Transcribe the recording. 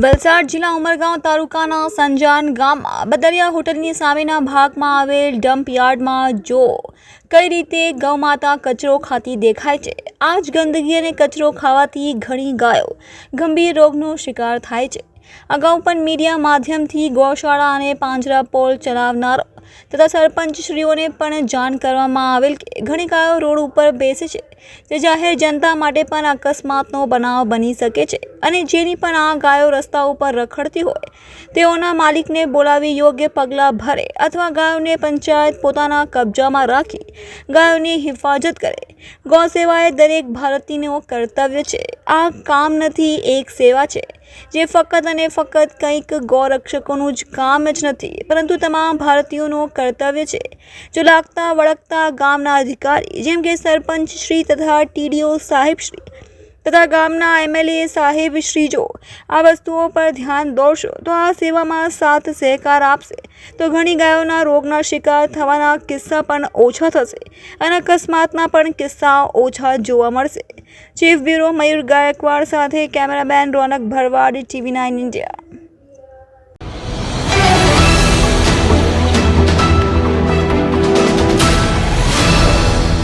વલસાડ જિલ્લા ઉમરગાંવ તાલુકાના સંજાન ગામમાં બદરિયા હોટલની સામેના ભાગમાં આવેલ ડમ્પ યાર્ડમાં જો કઈ રીતે ગૌમાતા કચરો ખાતી દેખાય છે આ જ ગંદકી અને કચરો ખાવાથી ઘણી ગાયો ગંભીર રોગનો શિકાર થાય છે. અગાઉ પણ મીડિયા માધ્યમથી ગૌશાળા અને પાંજરા પોલ ચલાવનાર તથા સરપંચશ્રીઓને પણ જાણ કરવામાં આવેલ ઘણી ગાયો રોડ ઉપર બેસે છે. જે જાહેર જનતા માટે પણ અકસ્માતનો બનાવ બની શકે છે અને જેની પણ આ ગાયો રસ્તા ઉપર રખડતી હોય, તેઓના માલિકને બોલાવી યોગ્ય પગલાં ભરે અથવા ગાયોને પંચાયત પોતાના કબજામાં રાખી ગાયોની હિફાજત કરે. ગૌ સેવા એ દરેક ભારતીયનો કર્તવ્ય છે. આ કામ નથી એક સેવા છે. જે ફક્ત અને ફક્ત કંઈક ગૌરક્ષકોનું જ કામ જ નથી, પરંતુ તમામ ભારતીયોનું કર્તવ્ય છે. જો લાગતા વળગતા ગામના અધિકારી, જેમ કે સરપંચ શ્રી તથા ટીડીઓ સાહેબ શ્રી તથા ગામના એમએલએ સાહેબ શ્રી જો આ વસ્તુઓ પર ધ્યાન દોરશો, તો આ સેવામાં સાથ સહકાર આપશે. તો ઘણી ગાયોના રોગના શિકાર થવાના કિસ્સા પણ ઓછા થશે અને અકસ્માતના પણ કિસ્સા ઓછા જોવા મળશે. ચીફ બ્યુરો મયુર ગાયકવાડ સાથે cameraman Ronak Bharwad, TV nine India.